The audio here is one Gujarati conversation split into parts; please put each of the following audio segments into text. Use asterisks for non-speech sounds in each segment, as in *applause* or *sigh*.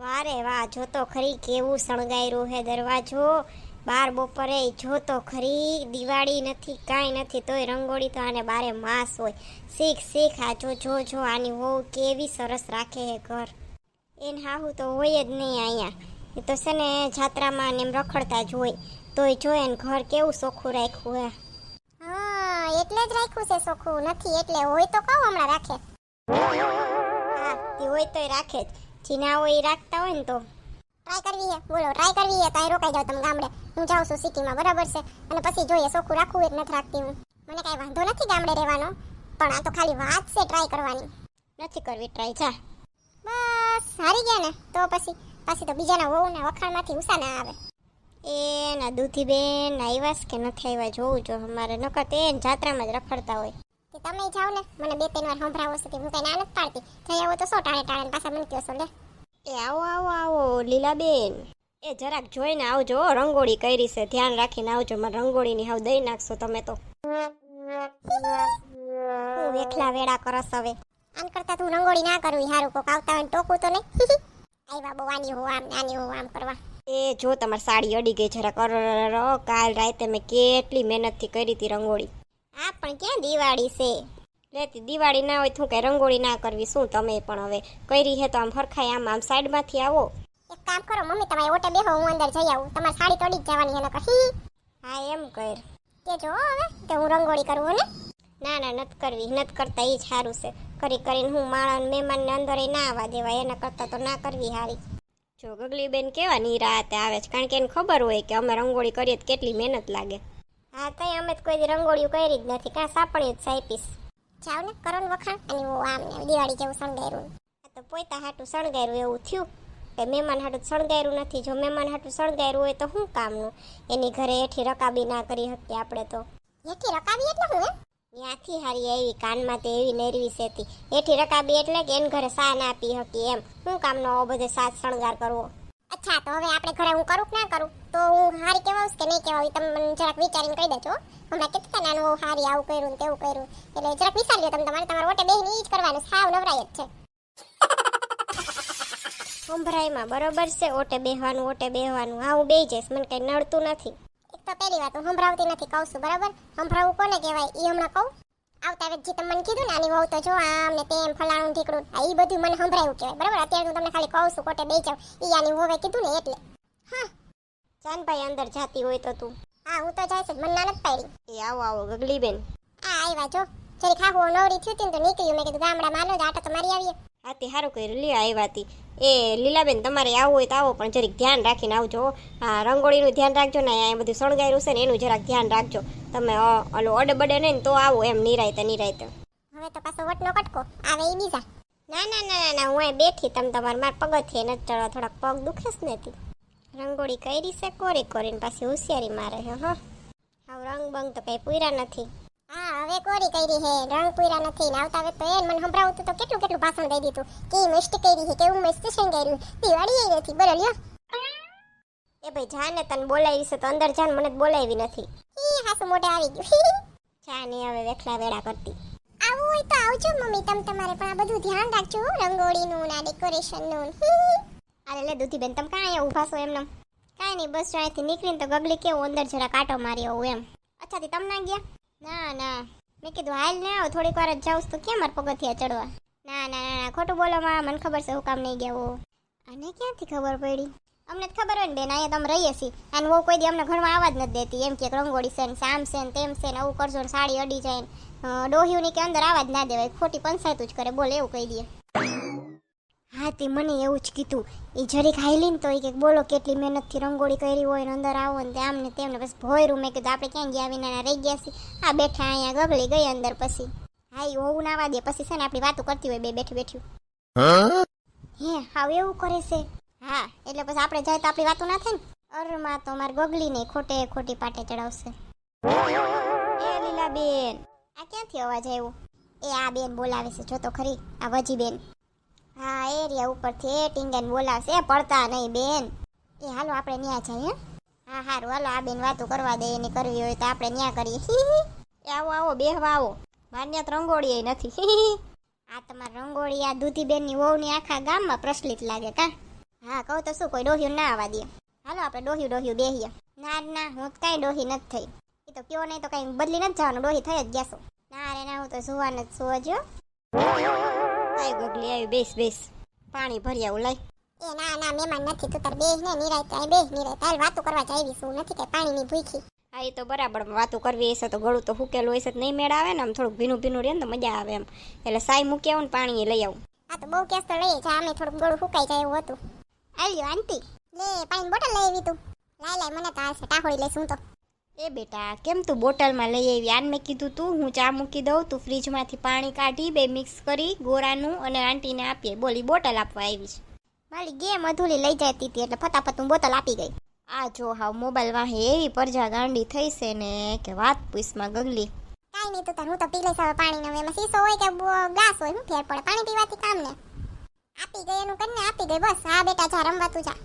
વારે વાહ જો તો ખરી કેવું શણગાયરું હે દરવાજો. બાર બપોરે જો તો ખરી દિવાળી નથી કાંઈ નથી તોય રંગોળી તો આને બારે માસ હોય. શીખ શીખ આ જો જો જો આની વહુ કેવી સરસ રાખે હે ઘર. એને હાહુ તો હોય જ નહીં અહીંયા. એ તો છે ને જાત્રામાં ને એમ રખડતા જ હોય. તોય જોયે ને ઘર કેવું ચોખ્ખું રાખ્યું હે. હા એટલે જ રાખ્યું છે ચોખ્ખું નથી એટલે હોય તો કહું હમણાં રાખે. હા તે હોય તોય રાખે જ. જીના હોય ઈ રાખતા હોય ને તો ટ્રાય કરવી હે બોલો ટ્રાય કરવી હે તો અહીં રોકાઈ જાવ તમે ગામડે. હું જાઉં છું સિટીમાં, બરાબર છે? અને પછી જોઈએ, ચોખ્ખું રાખવું એક નથી રાખતી હું? મને કાંઈ વાંધો નથી ગામડે રહેવાનો, પણ આ તો ખાલી વાત છે ટ્રાય કરવાની. નથી કરવી ટ્રાય જા. બસ, હારી ગયા ને? તો પછી, પાછી તો બીજાના વહુના વખાણમાંથી ઉષા ના આવે. એ ના દૂધી બેન આવ્યા કે નથી આવ્યા? જોવું જો, અમારે નકર તે જાત્રામાં જ રખડતા હોય. કે તમે જાઓ ને મને બે ત્રણ વાર સંભળાવો છો કે હું કઈ ના નથી પાડતી. થઈ આવો તો સો ટાળે ટાળે પાછા મને કહો છો લે. એ આવો આવો આવો લીલાબેન. એ જરાક જોઈને આવજો રંગોળી કરી છે. ધ્યાન રાખીને આવજો. મને રંગોળીની હાવ દઈ નાખશો તમે તો. હું એકલા વેડા કરસ હવે. આમ કરતા તું રંગોળી ના કરવી હારું કોક આવતા હોય ટોકું તો નહીં. *laughs* આવ્યા બહુ આની હો આમ નાની હો આમ કરવા. એ જો તમારી સાડી અડી ગઈ જરા કરો કાલ રાતે મેં કેટલી મહેનતથી કરી હતી રંગોળી. આ પણ ક્યાં દિવાળી છે? લેતી દિવાળી ના હોય તો કે રંગોળી ના કરવી શું તમે પણ હવે કરી હે તો આમ ફરખાય આમ આમ સાઈડમાંથી આવો. એક કામ કરો મમ્મી તમારે ઓટે બેહો હું અંદર જઈ આવું. તમારે સાડી તોડી જ જવાની એને કહી હા. એમ કર. કે જો હવે કે હું રંગોળી કરું ને? ના ના નત કરવી નત કરતા એ જ સારું છે. કરી કરીને હું માણસ મહેમાનને અંદર ના આવવા દેવાય એના કરતા તો ના કરવી સારી જો ગગલી બેન કેવા નિરાતે આવે છે કારણ કે એને ખબર હોય કે અમે રંગોળી કરીએ તો કેટલી મહેનત લાગે. હા તો અમે તો કોઈ રંગોળીઓ કરી જ નથી કાં સાપડી જ સાઈપીસ જાવ ને કરો ને વખાણ. અને આમ દિવાળી જેવું શણગાર્યું. આ તો પોતા હાટું શણગાર્યું એવું થયું. કે મહેમાન હાટું શણગાર્યું નથી. જો મહેમાન હાટું શણગાર્યું હોય તો શું કામનું? એની ઘરે હેઠી રકાબી ના કરી શકીએ આપણે તો. હેઠી રકાબી એટલે હું ત્યાંથી હારી આવી કાનમાં તે એવી નેરવી સેતી. હેઠી રકાબી એટલે કે એને ઘરે સા ના પી હકી એમ. શું કામનો બધો સાજ શણગાર કરવો? અચ્છા તો હવે આપણે ઘરે હું કરું કે ના કરું? તો હું હારી કેવાઉં કે નહીં કેવાઉં તમે મને જરાક વિચારીને કહી દેજો હમણાં કીધું કે નાનું હારી આવું કર્યું ને તેવું કર્યું. એટલે જરાક વિચારી લો તમે તમારે તમારા ઓટે બેહીને ઈ જ કરવાનું. સાવ નવરાય જ છે. *laughs* સંભરાયમાં બરોબર છે ઓટે બેહવાનું ઓટે બેહવાનું. હા હું બેહી જઈશ મને કઈ નડતું નથી. એક તો પહેલી વાત હું સંભળાવતી નથી કહું છું બરાબર? સંભળાવવું કોને કહેવાય? એ હમણાં કહું. આવતા વેત જે તમે મને કીધું ને આની વહુ તો જો આમ ને તેમ ફલાણું ઢીકડું આ ઈ બધું મને સંભળાયું કહેવાય. બરાબર? અત્યારે હું તમને ખાલી કહું છું કોટે બેહી જાઉં. ઈ આની વહુએ કીધું ને એટલે. હા. ચાંદભાઈ અંદર જાતી હોય તો તું. હા હું તો જઈશ જ મને ના નથી પાડી. એ આવો આવો ગગલી બેન આ આવ્યા જો. જરી ખાખું નવરી થયું તી ને તો નીકળ્યું. મેં કીધું ગામડા માનો જ આટો તો મારી આવીએ. તે સારું કર્યું લી આવ્યા હતી એ લીલાબેન તમારે આવવું હોય તો આવો પણ જરીક ધ્યાન રાખીને આવજો હા. રંગોળીનું ધ્યાન રાખજો ને અહીંયા બધું શણગાર્યું છે ને એનું જરાક ધ્યાન રાખજો. તમે ઓલો અડે બડે ને તો આવો એમ નિરાયતે નિરાયતે. હવે તો પાછો વટનો કટકો. આવે એ બીજા. ના ના ના ના ના હું અહીં બેઠી તમે તમારે મારા પગથિયે નથી ચડવા થોડાક પગ દુખે જ નથી રંગોળી કરી છે કોરી કોરીને પાછી હોશિયારી મારે છે હા. રંગ બંગ તો કઈ પૂર્યા નથી. હા, હવે કોરી કરી હે રંગ નથી ને આવતા વખતે તો મને સંભળાવતું તો કેટલું કેટલું ભાષણ દઈ દીધું. કે મસ્ત કરી હે કેવું મસ્ત શણગાર્યું. દિવાળી નથી બોલો એ ભાઈ જાને તને બોલાવી છે તો અંદર જાન મને બોલાવી નથી. ઈ હાસુ આવી ગયું. જા ને હવે વેખલા વેડા કરતી. આવું હોય તો આવજો મમ્મી, તમ તમારે પણ આ બધું ધ્યાન રાખજો રંગોળીનું ના ડેકોરેશનનું. અરે લે બેન તમે કાંઈ ઊભા છો એમને કાંઈ નહીં, બસ અહીંથી નીકળીને તો ગગલી કેવું અંદર જરા કાંટો મારી આવું એમ. અચ્છા, તે તમે ગયા? ના ના. મેં કીધું, હાલ ને આવો, થોડીક વાર જ જાઉં તો કેમ મારે પગથિયા ચડવા? ના ના ના ના. ખોટું બોલો માં મને ખબર છે, હું કામ નહીં ગયા આને ક્યાંથી ખબર પડી? અમને જ ખબર હોય ને બેન, અહીંયા તમે રહીએ છીએ. અને હું કોઈ દી અમને ઘરમાં આવવા જ નથી દેતી. એમ કે રંગોળી છે ને સામ છે ને તેમ છે ને આવું કરજો ને સાડી અડી જાય ને. ડોહ્યુંની કે અંદર આવવા જ ના દેવાય. ખોટી પંચાયત જ કરે. બોલે, એવું કહી દે. હા, તે મને એવું જ કીધું. એ જરીક હાઈલી ને તો એ કે બોલો કેટલી મહેનતથી રંગોળી કરી હોય ને અંદર આવો ને આમ ને તેમને બસ ભોયરું મેં કીધું, આપણે ક્યાં ગયા વિના રહી ગયા છીએ? આ બેઠા અહીંયા ગગલી ગઈ અંદર પછી. હા એ હોવું ના વાદે પછી છે ને આપણી વાતો કરતી હોય બે બેઠી બેઠી. હે, હાવ એવું કરે છે? હા, એટલે પછી આપણે જાય તો આપણી વાતો ના થાય ને? અરમાં તો મારે ગગલી નહીં ખોટે ખોટી પાટે ચડાવશે. એ લીલા બેન આ ક્યાંથી અવાજ આવ્યો? એ આ બેન બોલાવે છે, જો તો ખરી, આ વજી બેન હા, એરિયા ઉપરથી એ ટીંગન બોલાવશે. પડતા નહીં બેન. એ હાલો, આપણે ન્યા જઈએ. હા, હારું, હાલો, આ બેન વાતો કરવા દે, એની કરવી હોય તો આપણે ન્યા કરીએ. એ આવો આવો, બેહવા આવો. માન્ય રંગોળી નથી. આ તમારી રંગોળી, આ દૂધીબેનની વહુની આખા ગામમાં પ્રચલિત લાગે કા? હા, કહું તો શું, કોઈ ડોહ્યું ના આવવા દે. હાલો, આપણે ડોહ્યું ડોહ્યું બેહીએ. ના ના, હું તો કાંઈ ડોહી નથી થઈ. એ તો કયો નહીં તો કાંઈ બદલી નથી જવાનું, ડોહી થઈ જ ગયા ના, રે, ના, હું તો સુવાન જ હજુ આય ગગલી આવી બેસ બેસ. પાણી ભરી આવું લઈ એ ના ના મહેમાન નથી તું તાર બેહ ને નિરાય ત્યાં બેહ નિરાય તાલ વાતો કરવા છું નથી કઈ પાણીની ભૂખી. હા એ તો બરાબર વાતો કરવી હશે તો ગળું તો ફૂકેલું હશે તો નહીં મેળ આવે ને આમ થોડુંક ભીનું ભીનું રહે ને તો મજા આવે એમ. એટલે સાય મૂકી આવું ને પાણી લઈ આવું. આ તો બહુ કેસ તો લઈએ જા અમે થોડુંક ગળું ફૂકાઈ જાય એવું હતું. આવ્યો આંટી. લે પાણી બોટલ લઈ આવી તું. લાય લાય મને તો ટાહોડી લઈશ હું તો. એ બેટા કેમ તું બોટલમાં લઈ આવી? આને મેં કીધું તું હું ચા મૂકી દઉં તું ફ્રીજમાંથી પાણી કાઢી બે મિક્સ કરી ગોરાનું અને આંટીને આપીએ. બોલી બોટલ આપવા આવી છે. મારી ગેમ અધૂરી લઈ જતી હતી એટલે ફટાફટ હું બોટલ આપી ગઈ. આ જો હાવ મોબાઈલ વાહે એવી પરજા ગાંડી થઈ છે ને કે વાત પૂછમાં ગગલી. કાઈ નહીં તો તાર હું તો પી લઈશ હવે પાણી ને એમાં શીશો હોય કે ગ્લાસ હોય હું ફેર પડે. પાણી પીવાથી કામ ને. આપી ગઈ એનું કરીને આપી ગઈ બસ. હા બેટા જા રમવા તું જા.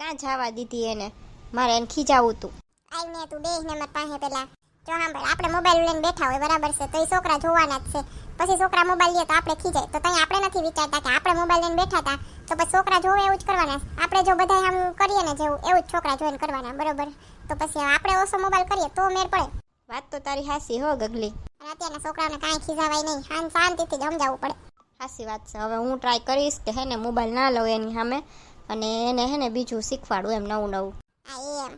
કાં જવા દીધી એને? મારે એને ખીજાવું તું. આવીને તું બેહ ને મારી પાસે પેલા. જો સાંભળ આપણે મોબાઈલ લઈને બેઠા હોય બરાબર છે તો એ છોકરા જોવાના જ છે. પછી છોકરા મોબાઈલ લે તો આપણે ખીજાય. તો ત્યાં આપણે નથી વિચારતા કે આપણે મોબાઈલ લઈને બેઠા હતા તો પછી છોકરા જોવે એવું જ કરવાના. આપણે જો બધા આમ કરીએ ને જેવું એવું જ છોકરા જોઈને કરવાના બરોબર? તો પછી આપણે ઓછો મોબાઈલ કરીએ તો મેર પડે. વાત તો તારી હાસી હો ગગલી. અને અત્યારના છોકરાઓને કાંઈ ખીજાવાય નહીં. શાંત શાંતિથી જ સમજાવવું પડે. હાસી વાત છે. હવે હું ટ્રાય કરીશ કે હે ને મોબાઈલ ના લઉં એની સામે અને એને હે ને બીજું શીખવાડું એમ નવું નવું. આ એમ.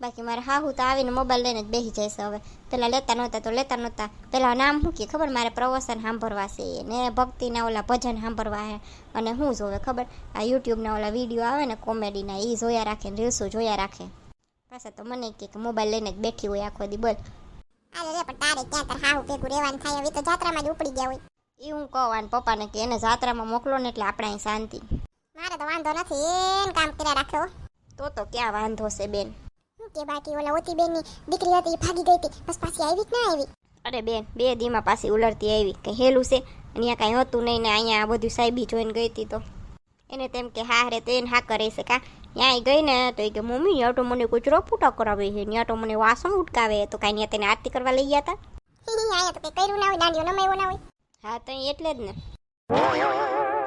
બાકી મારે હાહુ તો આવીને મોબાઈલ લઈને જ બેસી જઈશ હવે. પેલા લેતા નહોતા તો લેતા નહોતા. પેલા નામ શું કે ખબર? મારે પ્રવચન સાંભળવા છે ને ભક્તિના ઓલા ભજન સાંભળવા હે. અને શું જોવે ખબર? આ યુટ્યુબના ઓલા વીડિયો આવે ને કોમેડીના એ જોયા રાખે ને રીલ્સો જોયા રાખે. પાછા તો મને કે મોબાઈલ લઈને જ બેઠી હોય આખો દી બોલ. અરે રે પણ તારે ક્યાં તાર હાહુ ભેગું રહેવાનું થાય હવે તો જાત્રામાં જ ઉપડી ગયા હોય. એ હું કહું આને પપ્પાને કે એને જાત્રામાં મોકલો ને એટલે આપણે અહીં શાંતિ. મારે તો વાંધો નથી એન કામ કર્યા રાખ્યો તો તો ક્યાં વાંધો છે બેન? કે બાકી ઓલા ઓતી બેનની દીકરી હતી એ ભાગી ગઈ હતી બસ પાછી આવી જ ના આવી? અરે બેન બે દીમાં પાછી ઉલરતી આવી. કંઈ હેલું છે? અહીંયા કાંઈ હતું નહીં ને અહીંયા આ બધું સાહેબી જોઈને ગઈ હતી તો. એને તેમ કે હા રે તો એને હા કરે છે કા? ત્યાં ગઈ ને તો એ કે મમ્મી ત્યાં તો મને કચરો પૂટા કરાવે છે. ત્યાં તો મને વાસણ ઉટકાવે તો કાંઈ ત્યાં તેને આરતી કરવા લઈ ગયા હતા અહીંયા તો કઈ કર્યું ના હોય દાંડીઓ નમાયો ના હોય. હા તો એટલે જ ને.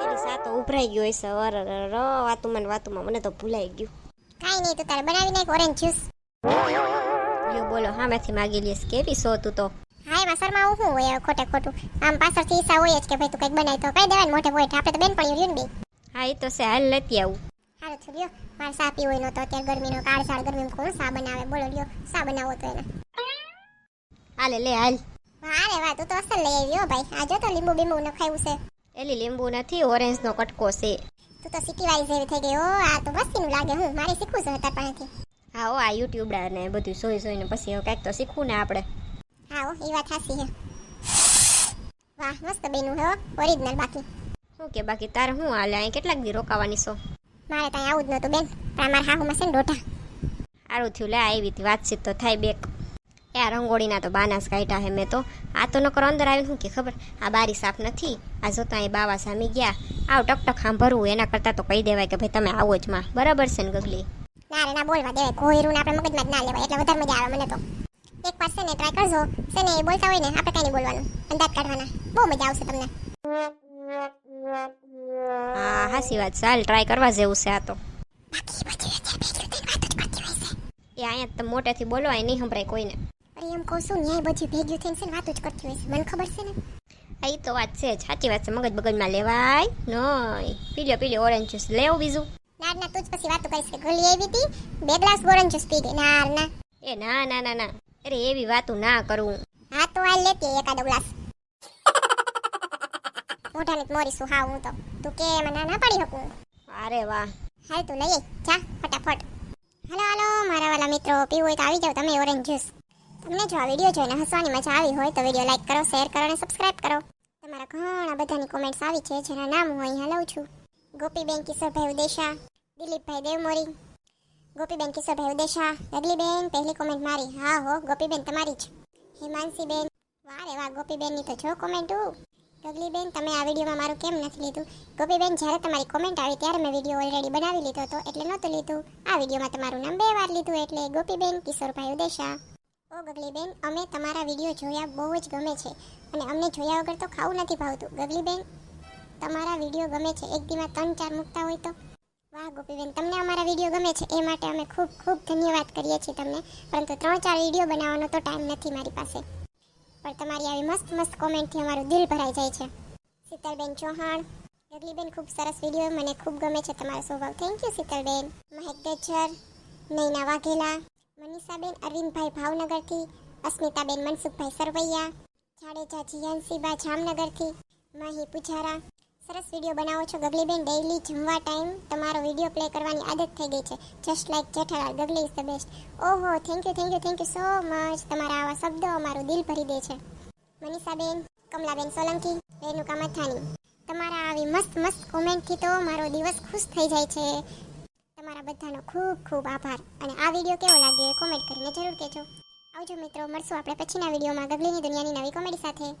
એની સાતો ઉભરાઈ ગયો હશે અર વાતુમાં વાતુમાં મને તો ભૂલાઈ ગયું. કાઈ નહીં તો તારે બનાવી નાખ ઓરેન્જ જ્યુસ લ્યો બોલો સામેથી માગી લઈશ કેવી સો તું તો? હા એમાં શર્મા હું હોય ખોટે ખોટું. આમ પાછળથી ઈસા હોય જ કે ભાઈ તું કંઈક બનાય તો કઈ દેવાય મોઢે મોઢે. આપણે તો બેન પણ રહ્યું ને બે. હા એ તો છે હાલ લેતી આવું. સારું છું લ્યો. મારે સા પીવો હોય તો અત્યારે ગરમીનો કાળસાળ ગરમીમાં કોણ સા બનાવે? બોલો લ્યો સા બનાવો તો એને. હાલે લે હાલ. વાહ રે વાહ તું તો અસલ લઈ આવ્યો ભાઈ. આ જો તો લીંબુ બીંબુ નખાયું છે. એલી લીંબુ નથી ઓરેન્જ નો કટકો છે. તું તો સિટી વાઇઝ એવી થઈ ગઈ ઓ આ તો મસ્તીનું લાગે હું મારે શીખવું છે તાર પાસેથી. હા ઓ આ યુટ્યુબ ને બધું જોઈ જોઈને પછી હવે કાંઈક તો શીખવું ને આપણે. હા એ વાત હાસી હે વાહ મસ્ત બેનું હે ઓરિજિનલ બાકી. શું કે બાકી? તારે હું હાલે? અહીં કેટલાક દી રોકાવાની છો? મારે ત્યાં આવું જ નહોતું બેન. પણ અમારા હાહુમાં છે ને ડોઢા સારું થયું લે આવી હતી વાતચીત તો થાય બેક. એ આ રંગોળીના તો બાનાસ કાઢ્યા હે મેં તો. આ તો નકર અંદર આવીને શું કે ખબર? આ બારી સાફ નથી. આ જોતા અહીં બાવા સામી ગયા. આવ ટકટક સાંભળવું એના કરતાં તો કહી દેવાય કે ભાઈ તમે આવો જ માં. બરાબર છે ને ગગલી? ના રે ના બોલવા દેવાય. કોઈરું આપણે મગજમાં જ ના લેવાય. એટલે વધારે મજા આવે મને તો. એક વાર છે ને ટ્રાય કરજો. છે ને એ બોલતા હોય ને આપણે કાંઈ નહીં બોલવાનું. અંદાજ કાઢવાના. બહુ મજા આવશે તમને. હા હાસી વાત. ચાલ ટ્રાય કરવા જેવું છે આ તો. બાકી બધી અત્યારે ભેગું થઈને જ કરતી હોય છે. એ અહીંયા તો મોટેથી બોલો અહીં નહીં સંભળાય કોઈને. અરે એમ કહું છું ન્યાય બધી ભેગું થઈને છે ને વાત જ કરતી હોય છે. મને ખબર છે ને. આ તો વાત છે સાચી વાત છે. મગજ બગજમાં લેવાય નહીં. પીલ્યો પીલ્યો ઓરેન્જ જ્યુસ લેવું બીજું? નાર ના તું જ પછી વાતો કરીશ કે ગોલી આવી હતી બે ગ્લાસ ગોરન જ્યુસ પી ગઈ નાર એ ના ના ના ના. અરે એવી વાતું ના કરું. હા તો આ લેતી એકાદો ગ્લાસ. મોઢાને મોરીશું હા હું તો. તું કે એમાં ના ના પાડી શકું. અરે વાહ. હાલ તું લઈ જા ફટાફટ. હાલો હાલો મારા વાલા મિત્રો પીવું હોય તો આવી જાઓ તમે ઓરેન્જ જ્યુસ. તમને જો આ વીડિયો જોઈને હસવાની મજા આવી હોય તો વીડિયો લાઈક કરો શેર કરો અને સબસ્ક્રાઇબ કરો. તમારા ઘણા બધાની કોમેન્ટ્સ આવી છે જેના નામ હું અહીંયા હલાવું છું. ગોપીબેન કિશોરભાઈ ઉદેશા, દિલીપભાઈ દેવમોરી. ગોપીબેન કિશોરભાઈ ઉદેશા, રગલીબેન, પહેલી કોમેન્ટ મારી. હા હો, ગોપીબેન તમારી જ. હિમાંશીબેન વારે વાહ, ગોપીબેનની તો જો કોમેન્ટ ગગલીબેન તમે આ વિડીયોમાં મારું કેમ નથી લીધું? ગોપીબેન, જ્યારે તમારી કોમેન્ટ આવી ત્યારે મેં વીડિયો ઓલરેડી બનાવી લીધો હતો, એટલે નહોતું લીધું. આ વિડીયોમાં તમારું નામ બે વાર લીધું એટલે ગોપીબેન કિશોરભાઈ ઉદેશા. ઓ ગગલીબેન, અમે તમારા વીડિયો જોયા બહુ જ ગમે છે. અને અમને જોયા વગર તો ખાવું નથી ભાવતું. ગગલીબેન તમારા વીડિયો ગમે છે, એક દીમાં ત્રણ ચાર મૂકતા હોય તો? વાહ, ગોપીબેન, તમને અમારા વીડિયો ગમે છે, એ માટે અમે ખૂબ ખૂબ ધન્યવાદ કરીએ છીએ તમને. પરંતુ ત્રણ ચાર વીડિયો બનાવવાનો તો ટાઈમ નથી મારી પાસે. પણ તમારી આવી મસ્ત મસ્ત કોમેન્ટથી અમારું દિલ ભરાઈ જાય છે. શીતલબેન ચૌહાણ ગગલીબેન ખૂબ સરસ વીડિયો, મને ખૂબ ગમે છે તમારો સ્વભાવ. Thank you Sheetalben. મહેક ગજ્જર, નૈના વાઘેલા, મનીષાબેન, અરવિંદભાઈ ભાવનગરથી, અસ્મિતાબેન મનસુખભાઈ સરવૈયા, જાડેજા જીયાનસીબા જામનગરથી, માહી પુજારા સરસ વીડિયો બનાવો છો ગગલીબેન ડેઈલી જમવા ટાઈમ તમારો વીડિયો પ્લે કરવાની આદત થઈ ગઈ છે. Just like Jethalal Gagli is the best ઓહો thank you thank you thank you so much તમારા આવા શબ્દો અમારું દિલ ભરી દે છે. મનીષાબેન, કમલાબેન સોલંકી રેણુકા મથાણી. તમારા આવી મસ્ત મસ્ત કોમેન્ટથી તો મારો દિવસ ખુશ થઈ જાય છે. તમારા બધાનો ખૂબ ખૂબ આભાર. અને આ વીડિયો કેવો લાગ્યો કોમેન્ટ કરીને જરૂર કહેજો. આવજો મિત્રો, મળશું આપણે પછીના વિડીયોમાં ગગલીની દુનિયાની નવી કોમેડી સાથે.